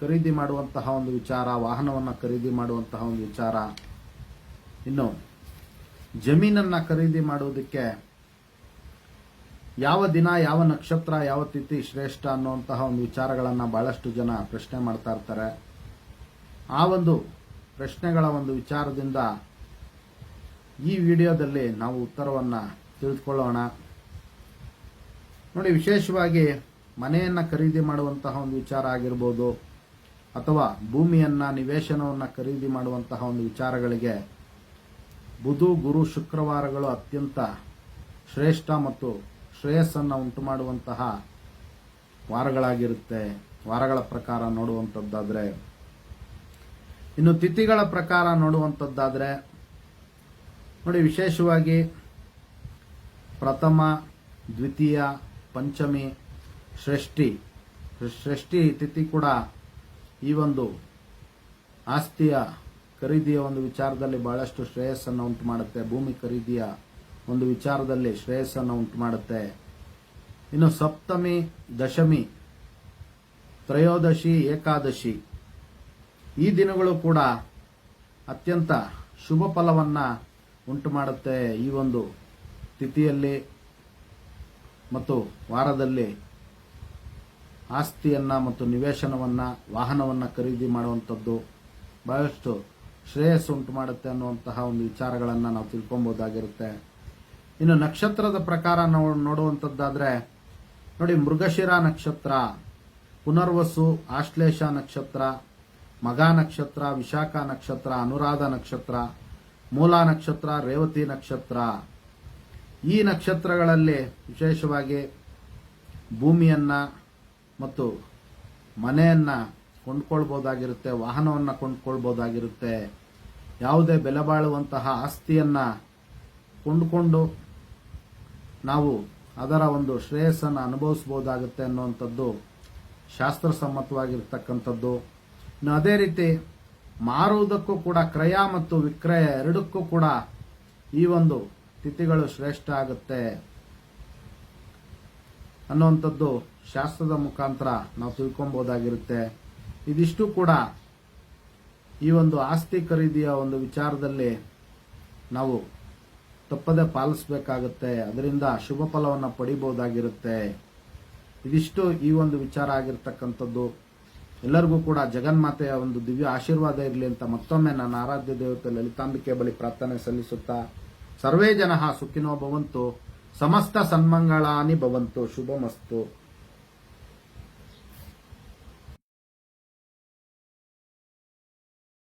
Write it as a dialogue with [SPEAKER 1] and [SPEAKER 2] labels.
[SPEAKER 1] ಖರೀದಿ ಮಾಡುವಂತಹ ಒಂದು ವಿಚಾರ, ವಾಹನವನ್ನು ಖರೀದಿ ಮಾಡುವಂತಹ ಒಂದು ವಿಚಾರ. ಇನ್ನು, ಜಮೀನನ್ನು ಖರೀದಿ ಮಾಡುವುದಕ್ಕೆ ಯಾವ ದಿನ, ಯಾವ ನಕ್ಷತ್ರ, ಯಾವ ತಿಥಿ ಶ್ರೇಷ್ಠ ಅನ್ನುವಂತಹ ಒಂದು ವಿಚಾರಗಳನ್ನು ಬಹಳಷ್ಟು ಜನ ಪ್ರಶ್ನೆ ಮಾಡ್ತಾ ಇರ್ತಾರೆ. ಆ ಒಂದು ಪ್ರಶ್ನೆಗಳ ಒಂದು ವಿಚಾರದಿಂದ ಈ ವಿಡಿಯೋದಲ್ಲಿ ನಾವು ಉತ್ತರವನ್ನು ತಿಳಿದುಕೊಳ್ಳೋಣ. ನೋಡಿ, ವಿಶೇಷವಾಗಿ ಮನೆಯನ್ನು ಖರೀದಿ ಮಾಡುವಂತಹ ಒಂದು ವಿಚಾರ ಆಗಿರ್ಬೋದು ಅಥವಾ ಭೂಮಿಯನ್ನ, ನಿವೇಶನವನ್ನು ಖರೀದಿ ಮಾಡುವಂತಹ ಒಂದು ವಿಚಾರಗಳಿಗೆ ಬುಧು, ಗುರು, ಶುಕ್ರವಾರಗಳು ಅತ್ಯಂತ ಶ್ರೇಷ್ಠ ಮತ್ತು ಶ್ರೇಯಸ್ಸನ್ನು ಉಂಟು ಮಾಡುವಂತಹ ವಾರಗಳಾಗಿರುತ್ತೆ. ವಾರಗಳ ಪ್ರಕಾರ ನೋಡುವಂಥದ್ದಾದರೆ ಇನ್ನು ತಿಥಿಗಳ ಪ್ರಕಾರ ನೋಡುವಂಥದ್ದಾದರೆ ನೋಡಿ ವಿಶೇಷವಾಗಿ ಪ್ರಥಮ, ದ್ವಿತೀಯ, ಪಂಚಮಿ, ಷಷ್ಠಿ. ಷಷ್ಠಿ, ತಿಥಿ ಕೂಡ ಈ ಒಂದು ಆಸ್ತಿಯ ಖರೀದಿಯ ಒಂದು ವಿಚಾರದಲ್ಲಿ ಬಹಳಷ್ಟು ಶ್ರೇಯಸ್ಸನ್ನು ಉಂಟು ಮಾಡುತ್ತೆ ಭೂಮಿ ಖರೀದಿಯ ಒಂದು ವಿಚಾರದಲ್ಲಿ ಶ್ರೇಯಸ್ಸನ್ನು ಉಂಟು ಮಾಡುತ್ತೆ ಇನ್ನು ಸಪ್ತಮಿ, ದಶಮಿ, ತ್ರಯೋದಶಿ, ಏಕಾದಶಿ ಈ ದಿನಗಳು ಕೂಡ ಅತ್ಯಂತ ಶುಭ ಫಲವನ್ನು ಉಂಟು ಮಾಡುತ್ತೆ ಈ ಒಂದು ತಿಥಿಯಲ್ಲಿ ಮತ್ತು ವಾರದಲ್ಲಿ. ಆಸ್ತಿಯನ್ನ ಮತ್ತು ನಿವೇಶನವನ್ನು, ವಾಹನವನ್ನ ಖರೀದಿ ಮಾಡುವಂಥದ್ದು ಬಹಳಷ್ಟು ಶ್ರೇಯಸ್ಸು ಉಂಟು ಮಾಡುತ್ತೆ ಅನ್ನುವಂತಹ ಒಂದು ವಿಚಾರಗಳನ್ನ ನಾವು ತಿಳ್ಕೊಬೋದಾಗಿರುತ್ತೆ ಇನ್ನು ನಕ್ಷತ್ರದ ಪ್ರಕಾರ ನಾವು ನೋಡುವಂಥದ್ದಾದರೆ, ನೋಡಿ ಮೃಗಶಿರ ನಕ್ಷತ್ರ, ಪುನರ್ವಸು, ಆಶ್ಲೇಷ ನಕ್ಷತ್ರ, ಮಗ ನಕ್ಷತ್ರ, ವಿಶಾಖ ನಕ್ಷತ್ರ, ಅನುರಾಧ ನಕ್ಷತ್ರ, ಮೂಲ ನಕ್ಷತ್ರ, ರೇವತಿ ನಕ್ಷತ್ರ. ಈ ನಕ್ಷತ್ರಗಳಲ್ಲಿ ವಿಶೇಷವಾಗಿ ಭೂಮಿಯನ್ನ ಮತ್ತು ಮನೆಯನ್ನ ಕೊಂಡ್ಕೊಳ್ಬೋದಾಗಿರುತ್ತೆ, ವಾಹನವನ್ನ ಕೊಂಡ್ಕೊಳ್ಬೋದಾಗಿರುತ್ತೆ, ಯಾವುದೇ ಬೆಲೆ ಬಾಳುವಂತಹ ಆಸ್ತಿಯನ್ನ ಕೊಂಡುಕೊಂಡು ನಾವು ಅದರ ಒಂದು ಶ್ರೇಯಸ್ಸನ್ನು ಅನುಭವಿಸಬಹುದಾಗುತ್ತೆ ಅನ್ನುವಂಥದ್ದು ಶಾಸ್ತ್ರಸಮ್ಮತವಾಗಿರ್ತಕ್ಕಂಥದ್ದು. ಇನ್ನು ಅದೇ ರೀತಿ ಮಾರುವುದಕ್ಕೂ ಕೂಡ ಕ್ರಯ ಮತ್ತು ವಿಕ್ರಯ ಎರಡಕ್ಕೂ ಕೂಡ ಈ ಒಂದು ತಿಥಿಗಳು ಶ್ರೇಷ್ಠ ಆಗುತ್ತೆ. ಅನ್ನುವಂಥದ್ದು ಶಾಸ್ತ್ರದ ಮುಖಾಂತರ ನಾವು ತಿಳ್ಕೊಬಹುದಾಗಿರುತ್ತೆ ಇದಿಷ್ಟು ಕೂಡ ಈ ಒಂದು ಆಸ್ತಿ ಖರೀದಿಯ ಒಂದು ವಿಚಾರದಲ್ಲಿ ನಾವು ತಪ್ಪದೆ ಪಾಲಿಸಬೇಕಾಗುತ್ತೆ. ಅದರಿಂದ ಶುಭ ಫಲವನ್ನು ಪಡಿಬಹುದಾಗಿರುತ್ತೆ ಇದಿಷ್ಟು ಈ ಒಂದು ವಿಚಾರ ಆಗಿರ್ತಕ್ಕಂಥದ್ದು. ಎಲ್ಲರಿಗೂ ಕೂಡ ಜಗನ್ಮಾತೆಯ ಒಂದು ದಿವ್ಯ ಆಶೀರ್ವಾದ ಇರಲಿ ಅಂತ ಮತ್ತೊಮ್ಮೆ ನನ್ನ ಆರಾಧ್ಯ ದೇವತೆ ಲಲಿತಾಂಬಿಕೆ ಬಳಿ ಪ್ರಾರ್ಥನೆ ಸಲ್ಲಿಸುತ್ತಾ, ಸರ್ವೇ ಜನ ಸುಖಿನೋ ಭವಂತು. ಸಮಸ್ತ ಸನ್ಮಂಗಳಾನಿ ಭವಂತು ಶುಭಮಸ್ತು.